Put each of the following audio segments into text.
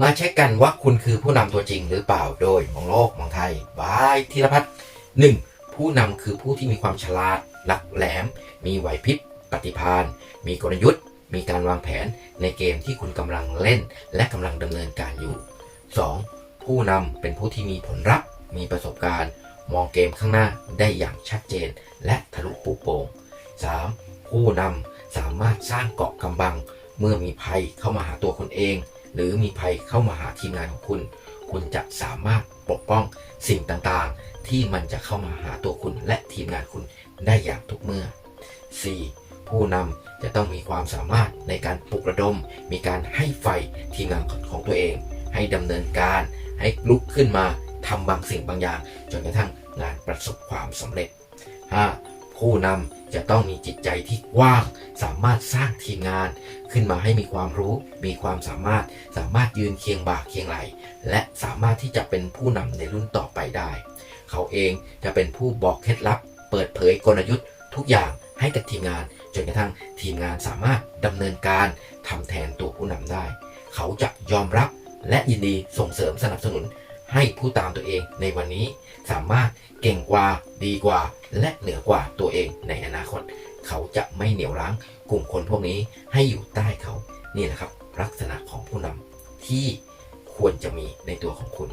มาเช็คกันว่าคุณคือผู้นำตัวจริงหรือเปล่าโดยมองโลกมองไทยบายธีรพัฒน์หนึ่งผู้นำคือผู้ที่มีความฉลาดหลักแหลม มีไหวพริบปฏิภาณมีกลยุทธ์ มีการวางแผนในเกมที่คุณกำลังเล่น และกำลังดำเนินการอยู่ 2. ผู้นำเป็นผู้ที่มีผลลัพธ์ มีประสบการณ์ มองเกมข้างหน้าได้อย่างชัดเจน และทะลุปูโป่ง 3. ผู้นำสามารถสร้างเกาะกำบัง เมื่อมีภัยเข้ามาหาตัวคุณเอง หรือมีภัยเข้ามาหาทีมงานของคุณ คุณจะสามารถปกป้องสิ่งต่างๆ ที่มันจะเข้ามาหาตัวคุณและทีมงานคุณได้อย่างทุกเมื่อ 4. ผู้นำจะต้องมีความสามารถในการปลุกระดม มีการให้ไฟทีมงานของตัวเอง ให้ดำเนินการ ให้ลุกขึ้นมาทำบางสิ่งบางอย่าง จนกระทั่งงานประสบความสำเร็จ 5. ผู้นำจะต้องมีจิตใจที่กว้าง สามารถสร้างทีมงาน ขึ้นมาให้มีความรู้ มีความสามารถ สามารถยืนเคียงบ่าเคียงไหล และสามารถที่จะเป็นผู้นำในรุ่นต่อไปได้ เขาเองจะเป็นผู้บอกเคล็ดลับ เปิดเผยกลยุทธ์ทุกอย่างให้กับทีมงาน จนกระทั่งทีมงานสามารถดำเนินการทำแทนตัวผู้นำได้ เขาจะยอมรับและยินดีส่งเสริมสนับสนุน ให้ผู้ตามตัวเองในวันนี้สามารถเก่งกว่าดีกว่า และเหนือกว่าตัวเองในอนาคต เขาจะไม่เหนี่ยวรั้งกลุ่มคนพวกนี้ให้อยู่ใต้เขานี่นะครับ ลักษณะของผู้นำที่ควรจะมีในตัวของคุณ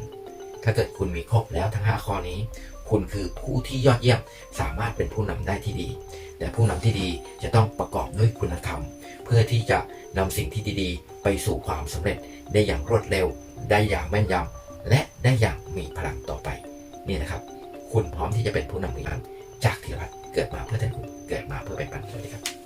ถ้าเกิดคุณมีครบแล้วทั้ง 5 ข้อนี้ คุณคือผู้ที่ยอดเยี่ยมสามารถเป็นผู้นำได้ที่ดี แต่ผู้นำที่ดีจะต้องประกอบด้วยคุณธรรม เพื่อที่จะนำสิ่งที่ดีๆ ไปสู่ความสำเร็จได้อย่างรวดเร็ว ได้อย่างแม่นยำ และได้อย่างมีพลังต่อไปนี่นะครับ คุณพร้อมที่จะเป็นผู้นำหรือยังจากทีรัตเกิดมาเพื่อแทนคุณเกิดมาเพื่อแบ่งปันสวัสดีครับ